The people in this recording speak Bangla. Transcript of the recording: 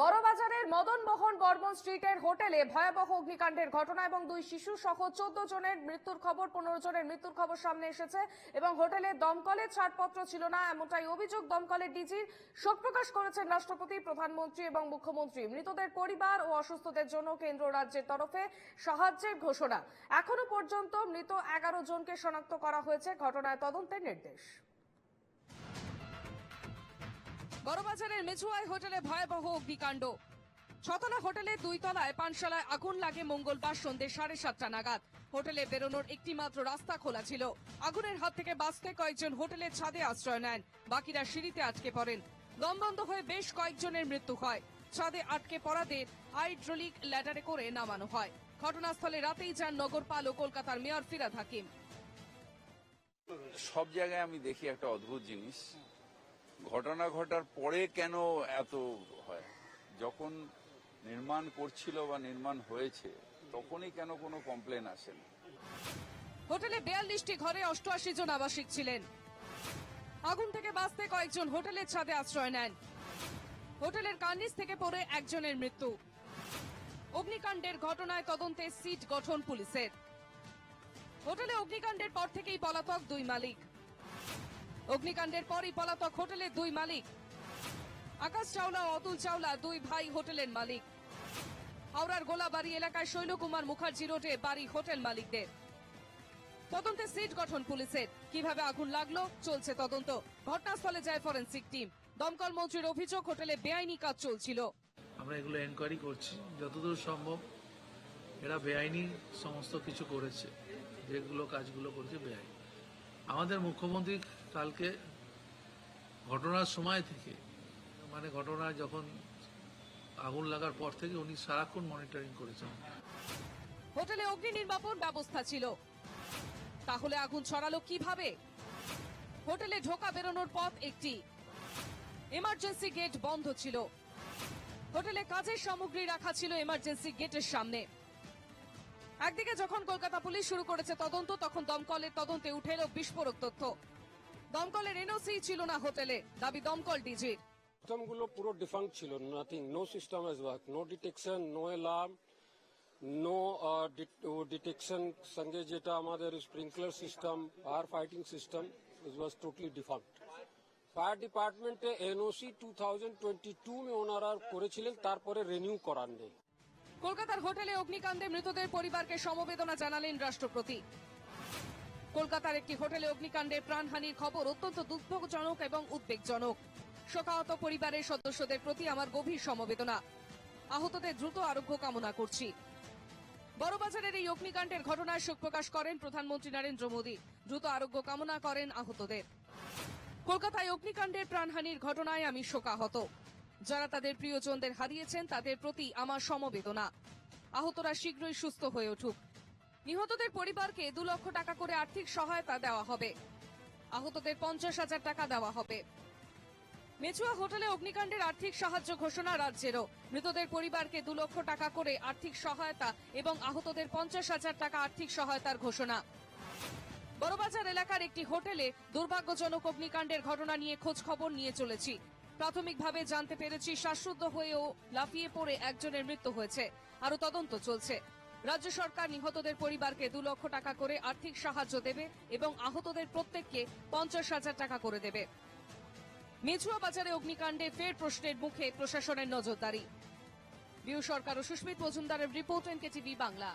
বড়বাজারের মদন মোহন বর্মন স্ট্রিটের হোটেলে ভয়াবহ অগ্নিকাণ্ডের ঘটনা এবং দুই শিশু সহ চোদ্দ জনের মৃত্যুর খবর, পনেরো জনের মৃত্যুর খবর সামনে এসেছে এবং হোটেলে দমকলে ছাড়পত্র ছিল না, এমনটাই অভিযোগ দমকলের ডিজির শোক প্রকাশ করেছেন রাষ্ট্রপতি, প্রধানমন্ত্রী এবং মুখ্যমন্ত্রী। মৃতদের পরিবার ও অসুস্থদের জন্য কেন্দ্র রাজ্যের তরফে সাহায্যের ঘোষণা। এখনও পর্যন্ত মৃত এগারো জনকে শনাক্ত করা হয়েছে, ঘটনায় তদন্তের নির্দেশ। বড়বাজারের মেঝুয়াই হোটেলে ভয়াবহ অগ্নিকাণ্ড। ছতলা হোটেলে দুই তলায় পানশালায় আগুন লাগে মঙ্গলবার সন্ধ্যে সাড়ে সাতটা নাগাদ। হোটেলে বেরোনোর একটি মাত্র রাস্তা খোলা ছিল। আগুনের হাত থেকে বাঁচতে কয়েকজন হোটেলের ছাদে আশ্রয় নেন। বাকিরা সিঁড়িতে আটকে পড়েন। দম বন্ধ হয়ে বেশ কয়েকজনের মৃত্যু হয়। ছাদে আটকে পড়াদের হাইড্রোলিক ল্যাডারে করে নামানো হয়। ঘটনাস্থলে রাতেই যান নগরপাল ও কলকাতার মেয়র ফিরাদ হাকিম। সব জায়গায় আমি দেখি একটা অদ্ভুত জিনিস। ঘটনা ঘটার পরে কেন এত হয়? যখন নির্মাণ করছিল বা নির্মাণ হয়েছে, তখনই কেন কোনো কমপ্লেন আসে না হোটেলে বিয়াল্লিশটি ঘরে অষ্টআশি জন আবাসিক ছিলেন। আগুন থেকে বাঁচতে কয়েকজন হোটেলের ছাদে আশ্রয় নেন। হোটেলের কার্নিস থেকে পড়ে একজনের মৃত্যু। অগ্নিকাণ্ডের ঘটনায় তদন্তে সিট গঠন পুলিশের। হোটেলে অগ্নিকাণ্ডের পর থেকেই পলাতক দুই মালিক। অগ্নিকাণ্ডের পরই পলাতক হোটেলের দুই মালিক। আকাশ চাওলা, অতুল চাওলা দুই ভাই হোটেলের মালিক। হাওড়ার গোলাবাড়ি এলাকায় শৈলকুমার মুখার্জি রোডে বাড়ি হোটেল মালিকদের। তদন্তে সিট গঠন পুলিশের। কীভাবে আগুন লাগল? চলছে তদন্ত। ঘটনাস্থলে যায় ফরেন্সিক টিম। দমকল মন্ত্রীর অভিযোগ, হোটেলে বেআইনি কাজ চলছিল। আমরা এগুলো এনকোয়ারি করছি। যতদূর সম্ভব এরা বেআইনি সমস্ত কিছু করেছে। যেগুলো কাজগুলো করেছে, বেআইনি। আমাদের মুখ্যমন্ত্রী কালকে ঘটনার সময় থেকে মানে ঘটনা যখন আগুন লাগার পর থেকে উনি সারাক্ষণ মনিটরিং করেছেন। হোটেলে অগ্নি নির্বাপন ব্যবস্থা ছিল। তাহলে আগুন ছড়ালো কীভাবে? হোটেলে ঢোকা বেরোনোর পথ একটি। এমার্জেন্সি গেট বন্ধ ছিল। হোটেলে কাজের সামগ্রী রাখা ছিল এমার্জেন্সি গেটের সামনে। একদিকে যখন কলকাতা পুলিশ শুরু করেছে তদন্ত, তখন দমকলের তদন্তে উঠে এলো বিস্ফোরক তথ্য। দমকলের এনওসি ছিল না হোটেলে, দাবি দমকল ডিজির। সিস্টেমগুলো পুরো ডিফাঙ্ক ছিল nothing no system has work no detection no alarm no detection সঙ্গে যেটা আমাদের sprinkler system fire fighting system is was totally defuncted fire ডিপার্টমেন্টে NOC two thousand twenty two ওনারা করেছিলেন, তারপরে রিনিউ করার নেই কলকাতার হোটেলে অগ্নিকাণ্ডে মৃতদের পরিবারকে সমবেদনা জানালেন রাষ্ট্রপতি। কলকাতার একটি হোটেলে অগ্নিকাণ্ডে প্রাণহানির খবর অত্যন্ত দুঃখজনক এবং উদ্বেগজনক। শোকাহত পরিবারের সদস্যদের প্রতি আমার গভীর সমবেদনা। আহতদের দ্রুত আরোগ্য কামনা করছি। বড়বাজারের এই অগ্নিকাণ্ডের ঘটনায় শোক প্রকাশ করেন প্রধানমন্ত্রী নরেন্দ্র মোদী। দ্রুত আরোগ্য কামনা করেন আহতদের। কলকাতায় অগ্নিকাণ্ডের প্রাণহানির ঘটনায় আমি শোকাহত। যারা তাদের প্রিয়জনদের হারিয়েছেন, তাদের প্রতি আমার সমবেদনা। আহতরা শীঘ্রই সুস্থ হয়ে উঠুক। নিহতদের পরিবারকে দু লক্ষ টাকা করে আর্থিক সহায়তা দেওয়া হবে। আহতদের পঞ্চাশ হাজার টাকা দেওয়া হবে। মেচুয়া হোটেলে অগ্নিকাণ্ডের আর্থিক সাহায্য ঘোষণা রাজ্যেরও। মৃতদের পরিবারকে দু লক্ষ টাকা করে আর্থিক সহায়তা এবং আহতদের পঞ্চাশ হাজার টাকা আর্থিক সহায়তার ঘোষণা। বড়বাজার এলাকার একটি হোটেলে দুর্ভাগ্যজনক অগ্নিকাণ্ডের ঘটনা নিয়ে খোঁজ খবর নিয়ে চলেছি। প্রাথমিকভাবে জানতে পেরেছি শ্বাসরুদ্ধ হয়েও লাফিয়ে পড়ে একজনের মৃত্যু হয়েছে। আরও তদন্ত চলছে। রাজ্য সরকার নিহতদের পরিবারকে দু লক্ষ টাকা করে আর্থিক সাহায্য দেবে এবং আহতদের প্রত্যেককে পঞ্চাশ হাজার টাকা করে দেবে। মেছুয়া বাজারে অগ্নিকাণ্ডে ফের প্রশ্নের মুখে প্রশাসনের নজরদারি। বিউ সরকার ও সুস্মিত মজুমদারের রিপোর্ট এনকে টিভি বাংলা।